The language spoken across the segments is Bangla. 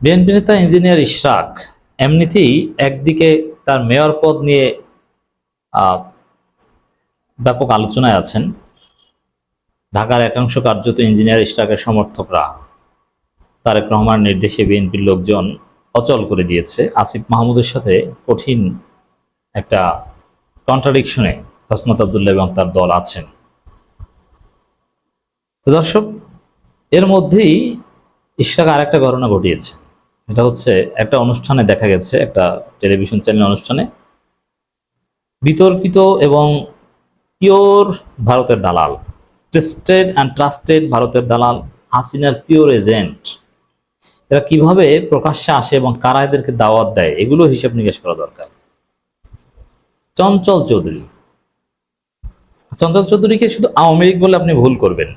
বিএনপি নেতা ইঞ্জিনিয়ার ইশরাক এমনিতেই একদিকে তার মেয়র পদ নিয়ে ব্যাপক আলোচনায় আছেন। ঢাকার একাংশ কার্যত ইঞ্জিনিয়ার ইশরাকের সমর্থকরা। তারেক রহমান নির্দেশে বিএনপির লোকজন অচল করে দিয়েছে। আসিফ মাহমুদের সাথে কঠিন একটা কন্ট্রাডিকশনে হসনত আবদুল্লাহ এবং তার দল আছেন। তো দর্শক, এর মধ্যেই ইশরাক আর একটা ঘটনা ঘটিয়েছে। এটা হচ্ছে একটা অনুষ্ঠানে দেখা গেছে, একটা টেলিভিশন চ্যানেল অনুষ্ঠানে। বিতর্কিত এবং পিওর ভারতের দালাল টেস্টেড অ্যান্ড ট্রাস্টেড ভারতের দালাল হাসিনার পিওর এজেন্ট এরা কীভাবে প্রকাশ্যে আসে এবং কারা এদেরকে দাওয়াত দেয়, এগুলো হিসেব নিকেশ করা দরকার। চঞ্চল চৌধুরী। চঞ্চল চৌধুরীকে শুধু আওয়ামী লীগ বলে আপনি ভুল করবেন।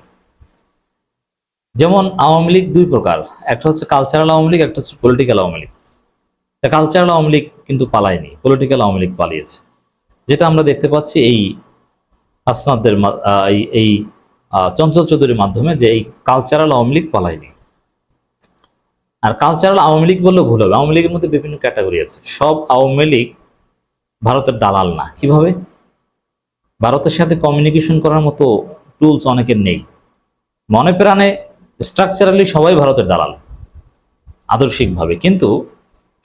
যেমন আওয়ামী লীগ দুই প্রকার। একটা হচ্ছে কালচারাল আওয়ামী লীগ একটা হচ্ছে পলিটিক্যাল আওয়ামী লীগ। কালচারাল আওয়ামী লীগ কিন্তু পালায়নি পলিটিক্যাল আওয়ামী লীগ পালিয়েছে। যেটা আমরা দেখতে পাচ্ছি এই আহ, এই চঞ্চল চৌধুরীর মাধ্যমে যে এই কালচারাল আওয়ামী লীগ পালায়নি। আর কালচারাল আওয়ামী লীগ বললেও ভুল হবে। আওয়ামী লীগের মধ্যে বিভিন্ন ক্যাটাগরি আছে। সব আওয়ামী লীগ ভারতের দালাল না। কীভাবে? ভারতের সাথে কমিউনিকেশন করার মতো টুলস অনেকের নেই। মনে প্রাণে স্ট্রাকচারালি সবাই ভারতের দালাল, আদর্শিকভাবে। কিন্তু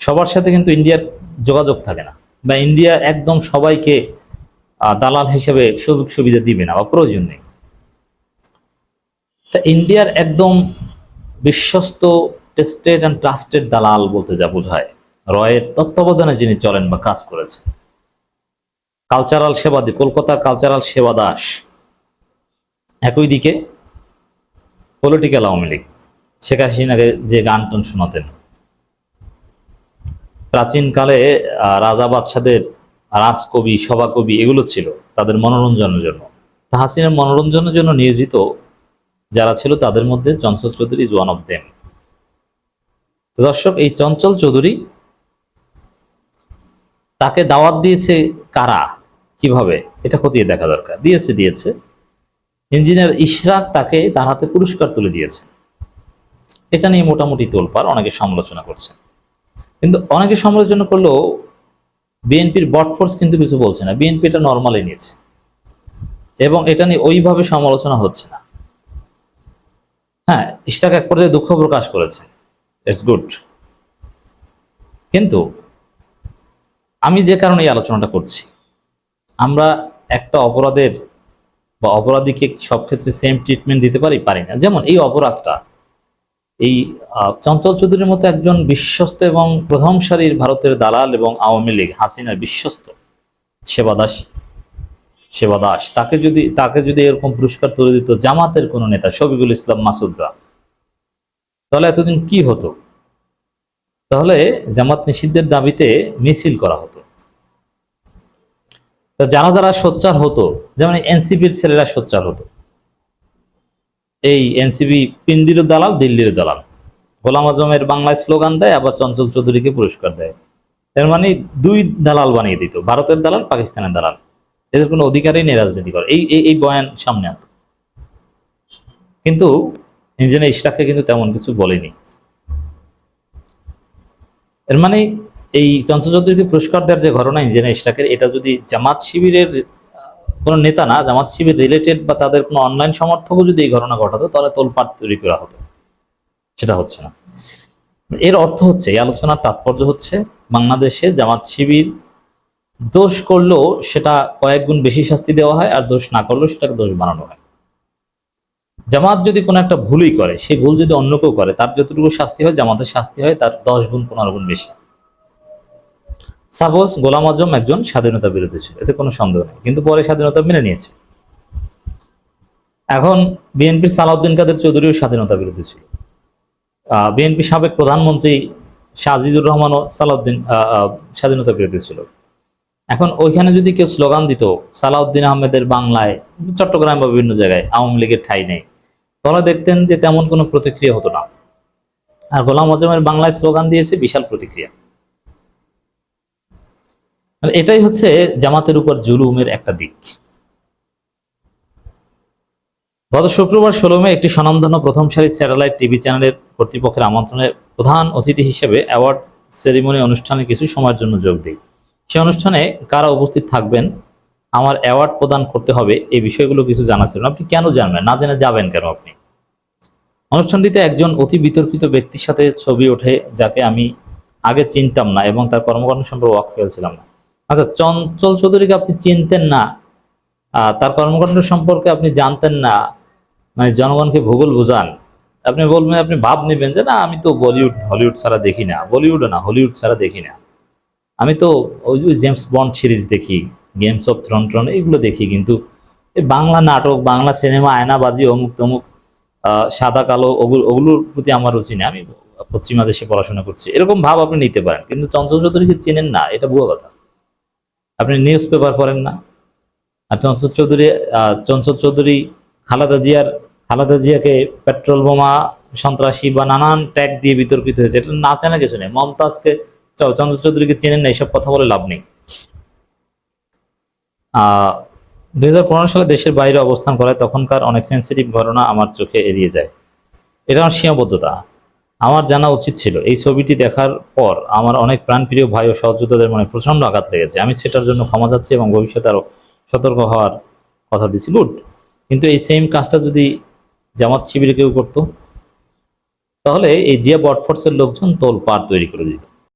সবার সাথে কিন্তু ইন্ডিয়ার যোগাযোগ থাকে না বা ইন্ডিয়া একদম সবাইকে দালাল হিসেবে সুযোগ সুবিধা দিবে না বা প্রয়োজন নেই। তা ইন্ডিয়ার একদম বিশ্বস্ত টেস্টেড অ্যান্ড ট্রাস্টেড দালাল বলতে যা বোঝায়, রয়ের তত্ত্বাবধানে যিনি চলেন বা কাজ করেছেন। কালচারাল সেবাদি কলকাতার কালচারাল সেবা দাস, একই দিকে পলিটিক্যাল আওয়ামী লীগ। শেখ হাসিনাকে যে গান টান শোনাতেন। প্রাচীনকালে রাজা বাদশাদের রাজকবি, সভাকবি এগুলো ছিল তাদের মনোরঞ্জনের জন্য। হাসিনার মনোরঞ্জনের জন্য নিয়োজিত যারা ছিল তাদের মধ্যে Chanchal Chowdhury is one of them তো দর্শক, এই চঞ্চল চৌধুরী তাকে দাওয়াত দিয়েছে কারা? কীভাবে? এটা খতিয়ে দেখা দরকার। দিয়েছে দিয়েছে। ইঞ্জিনিয়ার ইশরাক তাকে তার হাতে পুরস্কার তুলে দিয়েছে। এটা নিয়ে মোটামুটি তোলপার অনেকে সমালোচনা করছে। কিন্তু অনেকে সমালোচনা করলেও বিএনপির বটফোর্স কিন্তু কিছু বলছে না। বিএনপি এটা নর্মালি নিয়েছে। এবং এটা নিয়ে ওইভাবে সমালোচনা হচ্ছে না। হ্যাঁ ইশরাক এক পর্যায়ে দুঃখ প্রকাশ করেছে। ইটস গুড কিন্তু আমি যে কারণে এই আলোচনাটা করছি, আমরা একটা অপরাধের বা অপরাধীকে সব ক্ষেত্রে সেম ট্রিটমেন্ট দিতে পারি? পারি না। যেমন এই অপরাধটা, এই চঞ্চল চৌধুরীর মতো একজন বিশ্বস্ত এবং প্রথম সারির ভারতের দালাল এবং আওয়ামী লীগ, হাসিনার বিশ্বস্ত সেবাদাস সেবাদাস তাকে যদি তাকে যদি এরকম পুরস্কার তুলে দিত জামাতের কোনো নেতা, শফিকুল ইসলাম মাসুদরা, তাহলে এতদিন কি হতো? তাহলে জামাত নিষিদ্ধের দাবিতে মিছিল করা হতো। তা যারা যারা সোচ্চার হতো, যেমন এনসিপির ছেলেরা সোচ্চার হতো, এই এনসিপি পিন্ডির দালাল, দিল্লির দালাল। গোলাম আজমের বাংলায় স্লোগান দেয়, আবার চঞ্চল চৌধুরীকে পুরস্কার দেয়। এর মানে দুই দালাল বানিয়ে দিত, ভারতের দালাল, পাকিস্তানের দালাল। এদের কোনো অধিকারই নেই রাজনীতি করার। এই, এই- বয়ান সামনে আনত। কিন্তু ইঞ্জিনিয়ার ইশরাককে কিন্তু তেমন কিছু বলেনি। এর মানে এই চঞ্চল চৌধুরীকে পুরস্কার দেওয়ার যে ঘটনা ইঞ্জিনিয়ার ইশরাকের এটা যদি জামাত শিবিরের কোনো নেতা না, জামাত শিবির রিলেটেড বা তাদের কোনো অনলাইন সমর্থকও যদি এই ঘটনা ঘটাতো, তাহলে তোলপাট তৈরি করা হতো। সেটা হচ্ছে না। এর অর্থ হচ্ছে, এই আলোচনার তাৎপর্য হচ্ছে, বাংলাদেশে জামাত শিবির দোষ করলেও সেটা কয়েক গুণ বেশি শাস্তি দেওয়া হয়, আর দোষ না করলেও সেটাকে দোষ বানানো হয়। জামাত যদি কোনো একটা ভুলই করে, সেই ভুল যদি অন্য কেউ করে, তার যতটুকু শাস্তি হয়, জামাতের শাস্তি হয়, তার দশ গুণ, পনেরো গুণ বেশি। সাপোজ গোলাম আজম একজন স্বাধীনতা বিরোধী ছিল, এতে কোনো সন্দেহ নেই, কিন্তু পরে স্বাধীনতা মেনে নিয়েছে। এখন বিএনপির সালাউদ্দিন কাদের চৌধুরীও স্বাধীনতা বিরোধী ছিল। বিএনপি সাবেক প্রধানমন্ত্রী শাহজিজুর রহমানও সালাউদ্দিন স্বাধীনতা বিরোধী ছিল। এখন ওইখানে যদি কেউ স্লোগান দিত, সালাউদ্দিন আহমেদের বাংলায়, চট্টগ্রাম বা বিভিন্ন জায়গায় আওয়ামী লীগের ঠাই নেই, তাহলে দেখতেন যে তেমন কোনো প্রতিক্রিয়া হতো না। আর গোলাম আজমের বাংলায় স্লোগান দিয়েছে বিশাল প্রতিক্রিয়া। এটাই হচ্ছে জামাতের উপর জুলুমের একটা দিক। গত শুক্রবার ষোলো মে একটি স্বনামধন্য প্রথম সারির স্যাটেলাইট টিভি চ্যানেলের কর্তৃপক্ষের আমন্ত্রণে প্রধান অতিথি হিসেবে অ্যাওয়ার্ড সেরিমনি অনুষ্ঠানে কিছু সময়ের জন্য যোগ দিই। সে অনুষ্ঠানে কারা উপস্থিত থাকবেন, আমার অ্যাওয়ার্ড প্রদান করতে হবে, এই বিষয়গুলো কিছু জানা ছিল। আপনি কেন জানবেন? না জেনে যাবেন কেন আপনি? অনুষ্ঠানটিতে একজন অতি বিতর্কিত ব্যক্তির সাথে ছবি ওঠে, যাকে আমি আগে চিনতাম না এবং তার কর্মকাণ্ড সম্পর্কে ওয়াক ফেলছিলাম না। আচ্ছা চঞ্চল চৌধুরীকে আপনি চিনতেন না তার কর্মকাণ্ড সম্পর্কে আপনি জানতেন না মানে জনগণকে ভূগোল বুঝান। আপনি বলবেন, আপনি ভাব নেবেন যে না, আমি তো বলিউড, হলিউড ছাড়া দেখি না, বলিউড না, হলিউড ছাড়া দেখি না। আমি তো ওই জেমস বন্ড সিরিজ দেখি গেমস অফ থ্রন ট্রন এগুলো দেখি, কিন্তু এই বাংলা নাটক, বাংলা সিনেমা আয়নাবাজি, অমুক তমুক সাদা, কালো, ওগুলো, ওগুলোর প্রতি আমার রুচি নেই। আমি পশ্চিমা দেশে পড়াশোনা করছি। এরকম ভাব আপনি নিতে পারেন, কিন্তু চঞ্চল চৌধুরীকে চেনেন না, এটা ভুয়ো কথা। আপনি নিউজ পেপার পড়েন না। আর চঞ্চল চৌধুরী চঞ্চল চৌধুরী খালাদা জিয়ার, খালাদা জিয়াকে পেট্রোল বোমা, সন্ত্রাসী বা নানান ট্যাগ দিয়ে বিতর্কিত হয়েছে, এটা না চেনা কিছু নেই। মমতাজকে চঞ্চল চৌধুরীকে চেনেন না এইসব কথা বলে লাভ নেই। দুই সালে দেশের বাইরে অবস্থান করায় তখনকার অনেক সেন্সিটিভ ঘটনা আমার চোখে এড়িয়ে যায়। এটা আমার সীমাবদ্ধতা। আমার জানা উচিত ছিল। এই ছবিটি দেখার পর আমার অনেক প্রাণপ্রিয় ভাই ও সহযোদ্ধাদের মনে প্রচণ্ড আঘাত লেগেছে। আমি সেটার জন্য ক্ষমা চাচ্ছি এবং ভবিষ্যতে আরও সতর্ক হওয়ার কথা দিচ্ছি গুড। কিন্তু এই সেম কাজটা যদি জামাত শিবিরে কেউ করতো, তাহলে এই জিয়া বটফোর্সের লোকজন তোল পার তৈরি করে দিত।